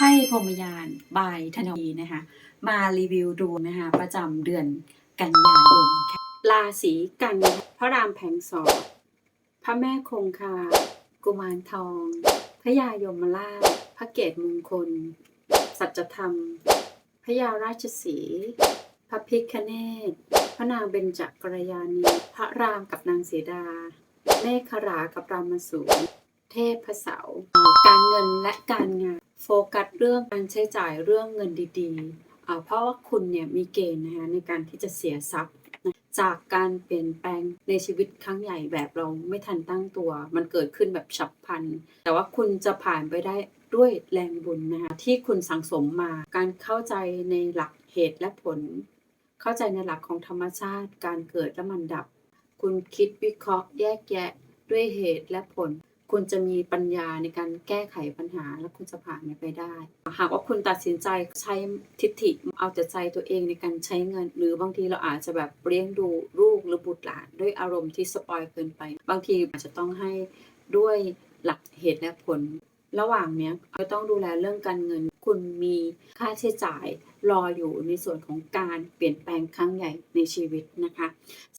ไพ่พรมยานบายธนวีนะคะมารีวิวดวงนะคะประจำเดือนกันยายนค่ะราศีกัน พระรามแผงสอนพระแม่คงคา กุมารทอง พระยายมราช พระเกตมงคล สัจธรรม พระยาราชสีพระพิคเนศพระนางเบญจกรยานี พระรามกับนางเสดาเมฆรากับรามสูร เทพเสาการเงินและการงาน โฟกัสเรื่องการใช้จ่ายเรื่องเงินดีๆ เพราะว่าคุณเนี่ยมีเกณฑ์นะคะในการที่จะเสียทรัพย์ จากการเปลี่ยนแปลงในชีวิตครั้งใหญ่แบบเราไม่ทันตั้งตัว มันเกิดขึ้นแบบฉับพลัน แต่ว่าคุณจะผ่านไปได้ด้วยแรงบุญนะคะที่คุณสังสมมาการเข้าใจในหลักเหตุและผล เข้าใจในหลักของธรรมชาติ การเกิดและมันดับ คุณคิดวิเคราะห์แยกแยะด้วยเหตุและผล คุณจะมีปัญญาในการแก้ไขปัญหาและคุณจะผ่านมันไปได้ หากว่าคุณตัดสินใจใช้ทิฏฐิเอาแต่ใจตัวเองในการใช้เงิน หรือบางทีเราอาจจะแบบเลี้ยงดูลูกหรือบุตรหลาน ด้วยอารมณ์ที่สปอยเกินไป บางทีอาจจะต้องให้ด้วยหลักเหตุและผล ระหว่างเนี้ยก็ต้องดูแลเรื่องการเงิน คุณมีค่าใช้จ่ายรออยู่ในส่วนของการเปลี่ยนแปลงครั้งใหญ่ในชีวิตนะคะ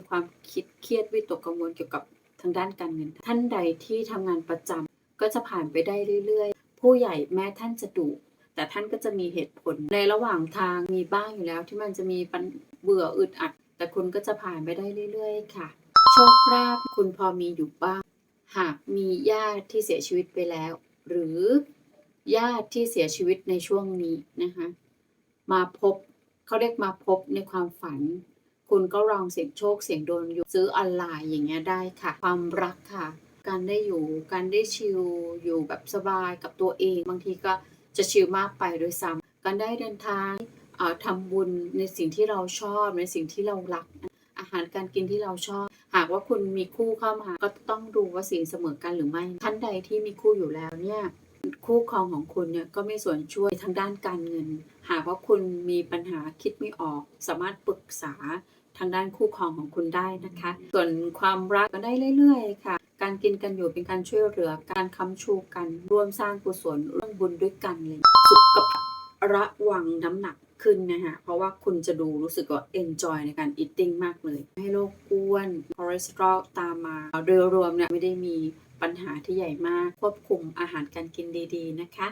ความคิดเครียดวิตกกังวลเกี่ยวกับ ทางด้านการเงิน ท่านใดที่ทำงานประจำก็จะผ่านไปได้เรื่อยๆ ผู้ใหญ่แม้ท่านจะดุแต่ท่านก็จะมีเหตุผลในระหว่างทางมีบ้างอยู่แล้วที่มันจะมีปัญเบื่ออึดอัด แต่คุณก็จะผ่านไปได้เรื่อย ๆ ค่ะ โชคลาภคุณพอมีอยู่บ้าง หากมีญาติที่เสียชีวิตไปแล้ว หรือญาติที่เสียชีวิตในช่วงนี้นะคะ มาพบเขาเรียกมาพบในความฝัน คุณก็ลองเสี่ยงโชคเสี่ยงดวงอยู่ซื้อออนไลน์อย่างเงี้ยได้ค่ะ ความรักค่ะ การได้อยู่การได้ชิลอยู่แบบสบายกับตัวเอง บางทีก็จะชิลมากไปโดยซ้ำการได้เดินทางทำบุญในสิ่งที่เราชอบในสิ่งที่เรารัก อาหารการกินที่เราชอบ หากว่าคุณมีคู่เข้ามาก็ต้องดูว่าสิ่งเสมอกันหรือไม่ท่านใดที่มีคู่อยู่แล้วเนี่ยคู่ครองของคุณเนี่ยก็มีส่วนช่วยทางด้านการเงิน หากว่าคุณมีปัญหาคิดไม่ออก สามารถปรึกษา ทางด้านคู่ครองของคุณได้นะคะ ส่วนความรักก็ได้เรื่อยๆ ค่ะ การกินกันอยู่เป็นการช่วยเหลือ การค้ำชูกัน ร่วมสร้างกุศลร่วมบุญด้วยกันเลย สุขภาพระวังน้ำหนักขึ้นนะคะเพราะว่าคุณจะดูรู้สึกว่า enjoy ในการ eating มากเลย ให้โรคอ้วนคอเลสเตอรอลตามมาโดยรวมเนี่ยไม่ได้มีปัญหาที่ใหญ่มากควบคุมอาหารการกินดี ๆ นะคะ